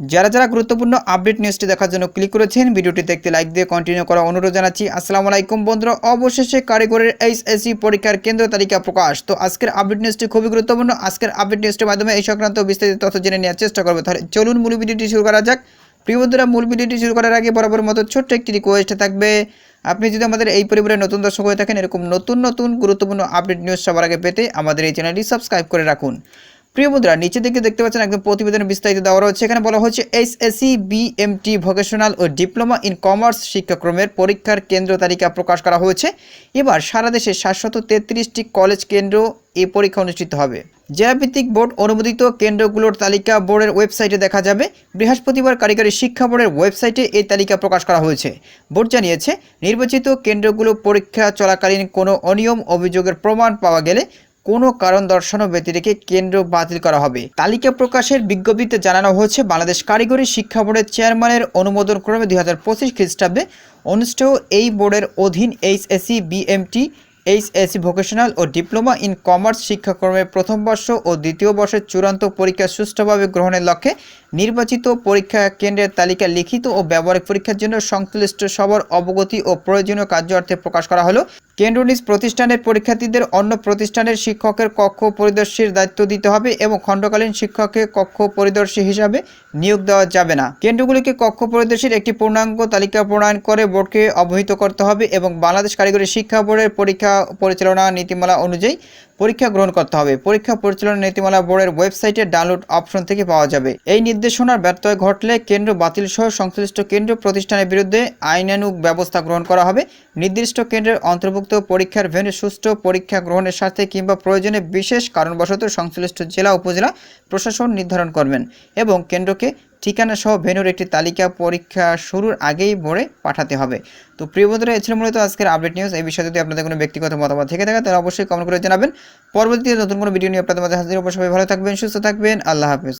যারা যারা গুরুত্বপূর্ণ আপডেট নিউজটি দেখার জন্য ক্লিক করেছেন, ভিডিওটি দেখতে লাইক দিয়ে কন্টিনিউ করা অনুরোধ জানাচ্ছি। আসসালামু আলাইকুম বন্ধুরা, অবশেষে কারিগরের এইচএসসি পরীক্ষার কেন্দ্র তালিকা প্রকাশ। তো আজকের আপডেট নিউজটি খুবই গুরুত্বপূর্ণ। আজকের আপডেট নিউজটির মাধ্যমে এই সংক্রান্ত বিস্তারিত তথ্য জেনে নেওয়ার চেষ্টা করব। তাহলে চলুন মূল ভিডিওটি শুরু করা যাক। প্রিয় বন্ধুরা, মূল ভিডিওটি শুরু করার আগে বরাবর মতো ছোট্ট একটি রিকোয়েস্ট থাকবে। আপনি যদি আমাদের এই পরিবারের নতুন দর্শক হয়ে থাকেন, এরকম নতুন নতুন গুরুত্বপূর্ণ আপডেট নিউজ সবার আগে পেতে আমাদের এই চ্যানেলটি সাবস্ক্রাইব করে রাখুন। প্রিয় বন্ধুরা নিচে দিকে দেখতে পাচ্ছেন একদম প্রতিবেদন বিস্তারিত দেওয়া রয়েছে। এখানে বলা হচ্ছে এইচএসসি বিএমটি ভোকেশনাল ও ডিপ্লোমা ইন কমার্স শিক্ষাক্রমের পরীক্ষার কেন্দ্র তালিকা প্রকাশ করা হয়েছে। এবার সারা দেশে সাতশত তেত্রিশটি কলেজ কেন্দ্র এই পরীক্ষা অনুষ্ঠিত হবে। জেলাভিত্তিক বোর্ড অনুমোদিত কেন্দ্রগুলোর তালিকা বোর্ডের ওয়েবসাইটে দেখা যাবে। বৃহস্পতিবার কারিগরি শিক্ষা বোর্ডের ওয়েবসাইটে এই তালিকা প্রকাশ করা হয়েছে। বোর্ড জানিয়েছে, নির্বাচিত কেন্দ্রগুলো পরীক্ষা চলাকালীন কোনো অনিয়ম, অভিযোগের প্রমাণ পাওয়া গেলে কোনো কারণ দর্শানো ব্যতি রেখে কেন্দ্র বাতিল করা হবে। তালিকা প্রকাশের বিজ্ঞপ্তিতে জানানো হয়েছে, বাংলাদেশ কারিগরি শিক্ষা বোর্ডের চেয়ারম্যানের অনুমোদন ক্রমে দুই হাজার পঁচিশ খ্রিস্টাব্দে অনুষ্ঠেয় এই বোর্ডের অধীন এইচএসসি, বিএমটি, এইচএসসি ভোকেশনাল ও ডিপ্লোমা ইন কমার্স শিক্ষাক্রমের প্রথম বর্ষ ও দ্বিতীয় বর্ষের চূড়ান্ত পরীক্ষা সুষ্ঠুভাবে গ্রহণের লক্ষ্যে নির্বাচিত পরীক্ষা কেন্দ্রের তালিকা লিখিত ও ব্যবহারিক পরীক্ষার জন্য সংশ্লিষ্ট সবার অবগতি ও প্রয়োজনীয় কার্যার্থে প্রকাশ করা হলো। কেন্দ্র নিজ প্রতিষ্ঠানের পরীক্ষার্থীদের অন্য প্রতিষ্ঠানের শিক্ষকের কক্ষ পরিদর্শীর দায়িত্ব দিতে হবে এবং খণ্ডকালীন শিক্ষককে কক্ষ পরিদর্শী হিসাবে নিয়োগ দেওয়া যাবে না। কেন্দ্রগুলিকে কক্ষ পরিদর্শীর একটি পূর্ণাঙ্গ তালিকা প্রণয়ন করে বোর্ডকে অবহিত করতে হবে এবং বাংলাদেশ কারিগরি শিক্ষা বোর্ডের পরীক্ষা পরিচালনা নীতিমালা অনুযায়ী পরীক্ষা গ্রহণ করতে হবে। পরীক্ষা পরিচালনা নীতিমালা বোর্ডের ওয়েবসাইটে ডাউনলোড অপশন থেকে পাওয়া যাবে। এই নির্দেশনার ব্যত্যয় ঘটলে কেন্দ্র বাতিল সহ সংশ্লিষ্ট কেন্দ্র প্রতিষ্ঠানের বিরুদ্ধে আইনানুগ ব্যবস্থা গ্রহণ করা হবে। নির্দিষ্ট কেন্দ্রের অন্তর্ভুক্ত পরীক্ষার ভেন্যু সুষ্ঠু পরীক্ষা গ্রহণের স্বার্থে কিংবা প্রয়োজনে বিশেষ কারণবশত সংশ্লিষ্ট জেলা, উপজেলা প্রশাসন নির্ধারণ করবেন এবং কেন্দ্রকে ঠিকানা সহ ভেন্যুর একটি তালিকা পরীক্ষা শুরুর আগেই ভরে পাঠাতে হবে। তো প্রিয় বন্ধুরা এ ছিল মূলত আজকের আপডেট নিউজ। এই বিষয়ে যদি আপনাদের কোনো ব্যক্তিগত মতামত থেকে থাকে, তাহলে অবশ্যই কমেন্ট করে জানাবেন। পরবর্তীতে নতুন কোনো ভিডিও নিয়ে আপনাদের মাঝে হাজির অবশ্যই ভালো থাকবেন, সুস্থ থাকবেন। আল্লাহ হাফেজ।